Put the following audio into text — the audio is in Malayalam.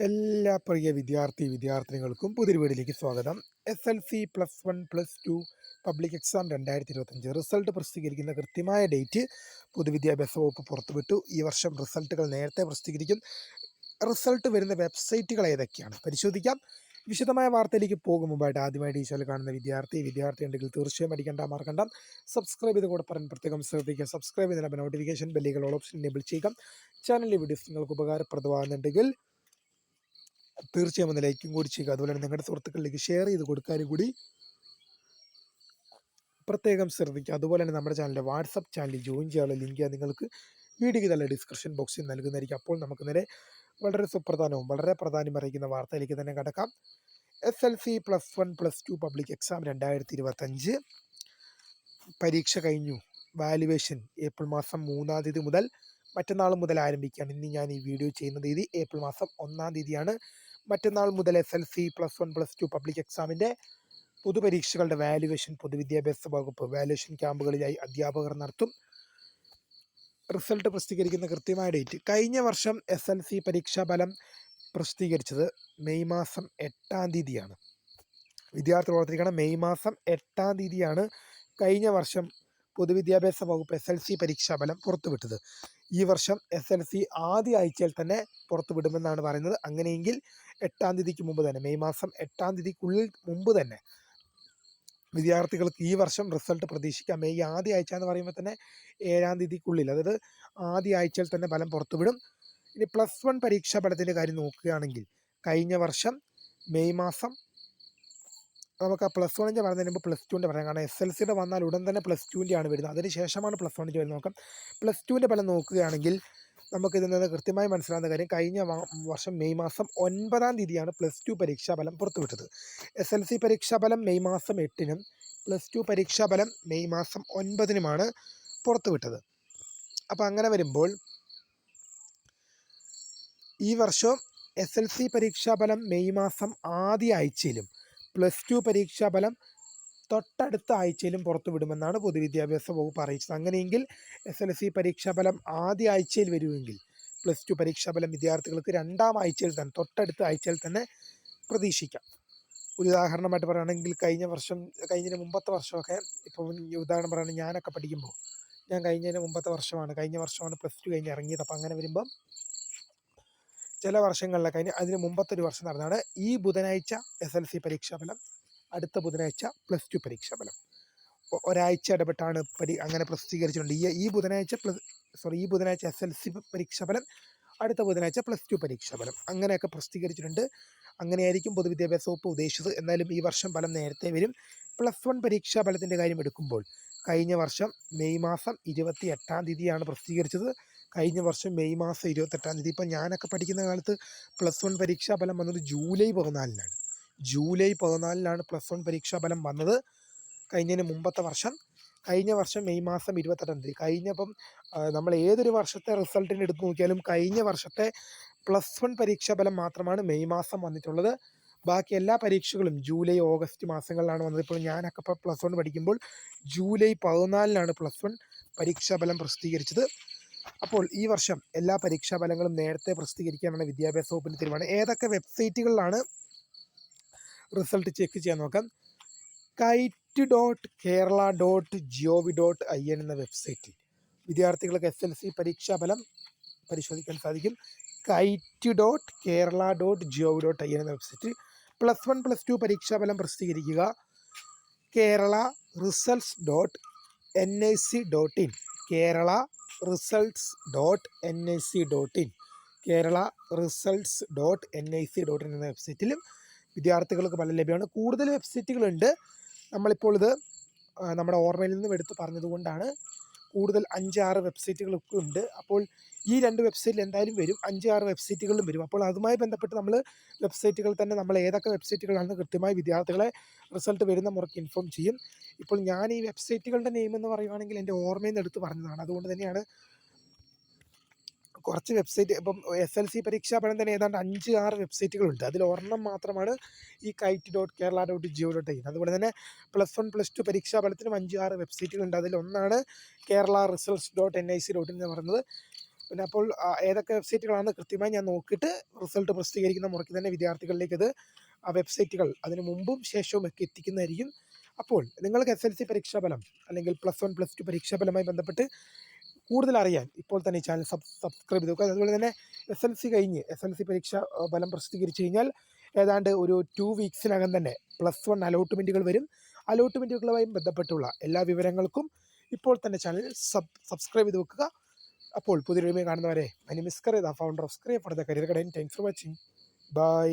എല്ലാ പ്രിയ വിദ്യാർത്ഥി വിദ്യാർത്ഥിനികൾക്കും പുതിയ വീടിലേക്ക് സ്വാഗതം. S L C plus one plus two public exam രണ്ടായിരത്തി ഇരുപത്തഞ്ച് റിസൾട്ട് പ്രസിദ്ധീകരിക്കുന്ന കൃത്യമായ ഡേറ്റ് പൊതുവിദ്യാഭ്യാസ വകുപ്പ് പുറത്തുവിട്ടു. ഈ വർഷം റിസൾട്ടുകൾ നേരത്തെ പ്രസിദ്ധീകരിക്കും. റിസൾട്ട് വരുന്ന വെബ്സൈറ്റുകൾ ഏതൊക്കെയാണ്? പരിശോധിക്കാം. വിശദമായ വാർത്തയിലേക്ക് പോകും. മുമ്പായിട്ട് ആദ്യമായിട്ട് ഈ ചാനൽ കാണുന്ന വിദ്യാർത്ഥി വിദ്യാർത്ഥി ഉണ്ടെങ്കിൽ തീർച്ചയായും അടിക്കേണ്ട മറക്കണ്ട. സബ്സ്ക്രൈബ് ചെയ്ത് കൂടെ പറയാൻ പ്രത്യേകം ശ്രദ്ധിക്കുക. സബ്സ്ക്രൈബ് ചെയ്യുന്ന നോട്ടിഫിക്കേഷൻ ബെല്ലുകൾ ഓൾ ഓപ്ഷൻ എനേബിൾ ചെയ്യുക. ചാനലിലെ വീഡിയോസ് നിങ്ങൾക്ക് ഉപകാരപ്രദമാകുന്നുണ്ടെങ്കിൽ തീർച്ചയായും ഒന്ന് ലൈക്കും കൂടി ചെയ്യുക. അതുപോലെ തന്നെ നിങ്ങളുടെ സുഹൃത്തുക്കളിലേക്ക് ഷെയർ ചെയ്ത് കൊടുക്കാനും കൂടി പ്രത്യേകം ശ്രദ്ധിക്കുക. അതുപോലെ തന്നെ നമ്മുടെ ചാനലിന്റെ വാട്സപ്പ് ചാനലിൽ ജോയിൻ ചെയ്യാനുള്ള ലിങ്ക് നിങ്ങൾക്ക് വീഡിയോയ്ക്ക് തന്നെ ഡിസ്ക്രിപ്ഷൻ ബോക്സിൽ നൽകുന്നതായിരിക്കും. അപ്പോൾ നമുക്ക് നേരെ വളരെ സുപ്രധാനവും വളരെ പ്രാധാന്യം അറിയിക്കുന്ന വാർത്തയിലേക്ക് തന്നെ കടക്കാം. S L C plus one plus two public exam രണ്ടായിരത്തി ഇരുപത്തഞ്ച് പരീക്ഷ കഴിഞ്ഞു. വാലുവേഷൻ ഏപ്രിൽ മാസം മൂന്നാം തീയതി മുതൽ മറ്റന്നാൾ മുതൽ ആരംഭിക്കുകയാണ്. ഇന്ന് ഞാൻ ഈ വീഡിയോ ചെയ്യുന്ന തീയതി ഏപ്രിൽ മാസം ഒന്നാം തീയതിയാണ്. മറ്റന്നാൾ മുതൽ S L C plus one plus two public എക്സാമിന്റെ പൊതുപരീക്ഷകളുടെ വാല്യുവേഷൻ പൊതുവിദ്യാഭ്യാസ വകുപ്പ് വാല്യുവേഷൻ ക്യാമ്പുകളിലായി അധ്യാപകർ നടത്തും. റിസൾട്ട് പ്രസിദ്ധീകരിക്കുന്ന കൃത്യമായ ഡേറ്റ് കഴിഞ്ഞ വർഷം എസ് എൽ സി പരീക്ഷാ ഫലം പ്രസിദ്ധീകരിച്ചത് മെയ് മാസം എട്ടാം തീയതിയാണ്. വിദ്യാർത്ഥികൾ ഓർത്തിരിക്കണം മെയ് മാസം എട്ടാം തീയതിയാണ് കഴിഞ്ഞ വർഷം പൊതുവിദ്യാഭ്യാസ വകുപ്പ് എസ് എൽ സി പരീക്ഷാ ഫലം പുറത്തുവിട്ടത്. ഈ വർഷം എസ് എൽ സി ആദ്യ ആഴ്ചയിൽ തന്നെ പുറത്തുവിടുമെന്നാണ് പറയുന്നത്. അങ്ങനെയെങ്കിൽ എട്ടാം തീയതിക്ക് മുമ്പ് തന്നെ മെയ് മാസം എട്ടാം തീയതിക്കുള്ളിൽ മുമ്പ് തന്നെ വിദ്യാർത്ഥികൾക്ക് ഈ വർഷം റിസൾട്ട് പ്രതീക്ഷിക്കാം. മെയ് ആദ്യ ആഴ്ച എന്ന് പറയുമ്പോൾ തന്നെ ഏഴാം തീയതിക്കുള്ളിൽ അതായത് ആദ്യ ആഴ്ചയിൽ തന്നെ ഫലം പുറത്തുവിടും ഇനി പ്ലസ് വൺ പരീക്ഷാ ഫലത്തിന്റെ കാര്യം നോക്കുകയാണെങ്കിൽ കഴിഞ്ഞ വർഷം മെയ് മാസം നമുക്ക് പ്ലസ് വണ്ണിന്റെ പറഞ്ഞതിന് മുമ്പ് പ്ലസ് ടുവിന്റെ പറയാം. കാരണം എസ് എൽ സിയുടെ വന്നാൽ ഉടൻ തന്നെ പ്ലസ് ടുവിന്റെ ആണ് വരുന്നത്. അതിന് ശേഷമാണ് പ്ലസ് വണ്ണിന്റെ വരുന്നത് നോക്കാം. പ്ലസ് ടുവിന്റെ ഫലം നോക്കുകയാണെങ്കിൽ നമുക്ക് ഇതിൽ നിന്ന് കൃത്യമായി മനസ്സിലാകുന്ന കാര്യം കഴിഞ്ഞ വർഷം മെയ് മാസം ഒൻപതാം തീയതിയാണ് പ്ലസ് ടു പരീക്ഷാഫലം പുറത്തുവിട്ടത്. എസ് എൽ സി പരീക്ഷാഫലം മെയ് മാസം എട്ടിനും പ്ലസ് ടു പരീക്ഷാഫലം മെയ് മാസം ഒൻപതിനുമാണ് പുറത്തുവിട്ടത്. അപ്പോൾ അങ്ങനെ വരുമ്പോൾ ഈ വർഷം എസ് എൽ സി പരീക്ഷാഫലം മെയ് മാസം ആദ്യ ആഴ്ചയിലും പ്ലസ് ടു പരീക്ഷാ ഫലം തൊട്ടടുത്ത ആഴ്ചയിലും പുറത്തുവിടുമെന്നാണ് പൊതുവിദ്യാഭ്യാസ വകുപ്പ് അറിയിച്ചത്. അങ്ങനെയെങ്കിൽ എസ് എൽ സി പരീക്ഷാ ഫലം ആദ്യ ആഴ്ചയിൽ വരുമെങ്കിൽ പ്ലസ് ടു പരീക്ഷാഫലം വിദ്യാർത്ഥികൾക്ക് രണ്ടാം ആഴ്ചയിൽ തന്നെ തൊട്ടടുത്ത ആഴ്ചയിൽ തന്നെ പ്രതീക്ഷിക്കാം. ഒരു ഉദാഹരണമായിട്ട് പറയുകയാണെങ്കിൽ കഴിഞ്ഞ വർഷം കഴിഞ്ഞതിന് മുമ്പത്തെ വർഷമൊക്കെ ഇപ്പോൾ ഉദാഹരണം പറയുകയാണെങ്കിൽ ഞാനൊക്കെ പഠിക്കുമ്പോൾ ഞാൻ കഴിഞ്ഞതിന് മുമ്പത്തെ വർഷമാണ് കഴിഞ്ഞ വർഷമാണ് പ്ലസ് ടു കഴിഞ്ഞ് ഇറങ്ങിയത്. അപ്പോൾ അങ്ങനെ വരുമ്പം ചില വർഷങ്ങളിലൊക്കെ അതിന് അതിന് മുമ്പത്തെ ഒരു വർഷം നടന്നതാണ്. ഈ ബുധനാഴ്ച എസ് എൽ സി പരീക്ഷാ ഫലം അടുത്ത ബുധനാഴ്ച പ്ലസ് ടു പരീക്ഷാഫലം ഒരാഴ്ച ഇടപെട്ടാണ് പരി അങ്ങനെ പ്രസിദ്ധീകരിച്ചിട്ടുണ്ട്. ഈ ഈ ബുധനാഴ്ച പ്ലസ് സോറി ഈ ബുധനാഴ്ച എസ് എൽ സി പരീക്ഷാ ഫലം അടുത്ത ബുധനാഴ്ച പ്ലസ് ടു പരീക്ഷാഫലം അങ്ങനെയൊക്കെ പ്രസിദ്ധീകരിച്ചിട്ടുണ്ട്. അങ്ങനെയായിരിക്കും പൊതുവിദ്യാഭ്യാസ വകുപ്പ് ഉദ്ദേശിച്ചത്. എന്നാലും ഈ വർഷം ഫലം നേരത്തെ വരും. പ്ലസ് വൺ പരീക്ഷാ ഫലത്തിന്റെ കാര്യം എടുക്കുമ്പോൾ കഴിഞ്ഞ വർഷം മെയ് മാസം ഇരുപത്തി എട്ടാം തീയതിയാണ് പ്രസിദ്ധീകരിച്ചത്. കഴിഞ്ഞ വർഷം മെയ് മാസം ഇരുപത്തെട്ടാം തീയതി. ഇപ്പം ഞാനൊക്കെ പഠിക്കുന്ന കാലത്ത് പ്ലസ് വൺ പരീക്ഷാ ഫലം വന്നത് ജൂലൈ പതിനാലിനാണ്. ജൂലൈ പതിനാലിനാണ് പ്ലസ് വൺ പരീക്ഷാ ഫലം വന്നത്. കഴിഞ്ഞതിന് മുമ്പത്തെ വർഷം. കഴിഞ്ഞ വർഷം മെയ് മാസം ഇരുപത്തെട്ടാം തീയതി. കഴിഞ്ഞപ്പം നമ്മൾ ഏതൊരു വർഷത്തെ റിസൾട്ടിന് എടുത്ത് നോക്കിയാലും കഴിഞ്ഞ വർഷത്തെ പ്ലസ് വൺ പരീക്ഷാ ഫലം മാത്രമാണ് മെയ് മാസം വന്നിട്ടുള്ളത്. ബാക്കി എല്ലാ പരീക്ഷകളും ജൂലൈ ഓഗസ്റ്റ് മാസങ്ങളിലാണ് വന്നത്. ഇപ്പോൾ ഞാനൊക്കെ ഇപ്പോൾ പ്ലസ് വൺ പഠിക്കുമ്പോൾ ജൂലൈ പതിനാലിനാണ് പ്ലസ് വൺ പരീക്ഷാ ഫലം പ്രസിദ്ധീകരിച്ചത്. അപ്പോൾ ഈ വർഷം എല്ലാ പരീക്ഷാ ഫലങ്ങളും നേരത്തെ പ്രസിദ്ധീകരിക്കാനാണ് വിദ്യാഭ്യാസ വകുപ്പിന്റെ തീരുമാനം. ഏതൊക്കെ വെബ്സൈറ്റുകളിലാണ് റിസൾട്ട് ചെക്ക് ചെയ്യാൻ നോക്കാം? KITE dot Kerala dot G O V dot I N എന്ന വെബ്സൈറ്റിൽ വിദ്യാർത്ഥികൾക്ക് എസ് എൽ സി പരീക്ഷാ ഫലം പരിശോധിക്കാൻ സാധിക്കും. KITE dot Kerala dot G O V dot I N എന്ന വെബ്സൈറ്റിൽ പ്ലസ് വൺ പ്ലസ് ടു പരീക്ഷാ ഫലം പ്രസിദ്ധീകരിക്കുക. Kerala results dot N I C dot in Kerala results dot N I C dot in Kerala results dot N I C dot in എന്ന വെബ്സൈറ്റിലും വിദ്യാർത്ഥികൾക്ക് പല ലഭ്യമാണ്. കൂടുതൽ വെബ്സൈറ്റുകളുണ്ട് നമ്മളിപ്പോൾ ഇത് നമ്മുടെ ഓർമ്മയിൽ നിന്നും എടുത്ത് പറഞ്ഞതുകൊണ്ടാണ് കൂടുതൽ അഞ്ച് ആറ് വെബ്സൈറ്റുകളൊക്കെ ഉണ്ട്. അപ്പോൾ ഈ രണ്ട് വെബ്സൈറ്റിൽ എന്തായാലും വരും. അഞ്ച് ആറ് വെബ്സൈറ്റുകളിലും വരും. അപ്പോൾ അതുമായി ബന്ധപ്പെട്ട് നമ്മൾ വെബ്സൈറ്റുകൾ തന്നെ നമ്മൾ ഏതൊക്കെ വെബ്സൈറ്റുകളാണെന്ന് കൃത്യമായി വിദ്യാർത്ഥികളെ റിസൾട്ട് വരുന്ന മുറയ്ക്ക് ഇൻഫോം ചെയ്യും. ഇപ്പോൾ ഞാൻ ഈ വെബ്സൈറ്റുകളുടെ നെയിം എന്ന് പറയുവാണെങ്കിൽ എന്റെ ഓർമ്മയിൽ നിന്ന് എടുത്ത് പറഞ്ഞതാണ്. അതുകൊണ്ട് തന്നെയാണ് കുറച്ച് വെബ്സൈറ്റ് ഇപ്പം എസ് എൽ സി പരീക്ഷാ ഫലം തന്നെ ഏതാണ്ട് അഞ്ച് ആറ് വെബ്സൈറ്റുകളുണ്ട്. അതിൽ ഒരെണ്ണം മാത്രമാണ് ഈ KITE dot Kerala dot gov dot in അതുപോലെ തന്നെ പ്ലസ് വൺ പ്ലസ് ടു പരീക്ഷാ ഫലത്തിനും അഞ്ച് ആറ് വെബ്സൈറ്റുകളുണ്ട്. അതിലൊന്നാണ് Kerala results dot N I C dot എന്ന് പറയുന്നത്. പിന്നെ അപ്പോൾ ഏതൊക്കെ വെബ്സൈറ്റുകളാണ് കൃത്യമായി ഞാൻ നോക്കിയിട്ട് റിസൾട്ട് പ്രസിദ്ധീകരിക്കുന്ന മുറയ്ക്ക് തന്നെ വിദ്യാർത്ഥികളിലേക്ക് അത് ആ വെബ്സൈറ്റുകൾ അതിന് മുമ്പും ശേഷവും ഒക്കെ എത്തിക്കുന്നതായിരിക്കും. അപ്പോൾ നിങ്ങൾക്ക് എസ് എൽ സി പരീക്ഷാഫലം അല്ലെങ്കിൽ പ്ലസ് വൺ പ്ലസ് ടു പരീക്ഷാഫലമായി ബന്ധപ്പെട്ട് കൂടുതൽ അറിയാൻ ഇപ്പോൾ തന്നെ ചാനൽ സബ് സബ്സ്ക്രൈബ് ചെയ്തു. അതുപോലെ തന്നെ എസ് എൽ സി കഴിഞ്ഞ് എസ് എൽ സി പരീക്ഷ ഫലം പ്രസിദ്ധീകരിച്ചു കഴിഞ്ഞാൽ ഏതാണ്ട് ഒരു ടു വീക്സിനകം തന്നെ പ്ലസ് വൺ അലോട്ട്മെന്റുകൾ വരും. അലോട്ട്മെന്റുകളുമായി ബന്ധപ്പെട്ടുള്ള എല്ലാ വിവരങ്ങൾക്കും ഇപ്പോൾ തന്നെ ചാനൽ സബ് സബ്സ്ക്രൈബ് ചെയ്ത് വെക്കുക. അപ്പോൾ പുതിയൊരുമയെ കാണുന്നവരെ മനി മിസ്കർ the founder of സ്ക്രേ for the career guidance thanks for watching bye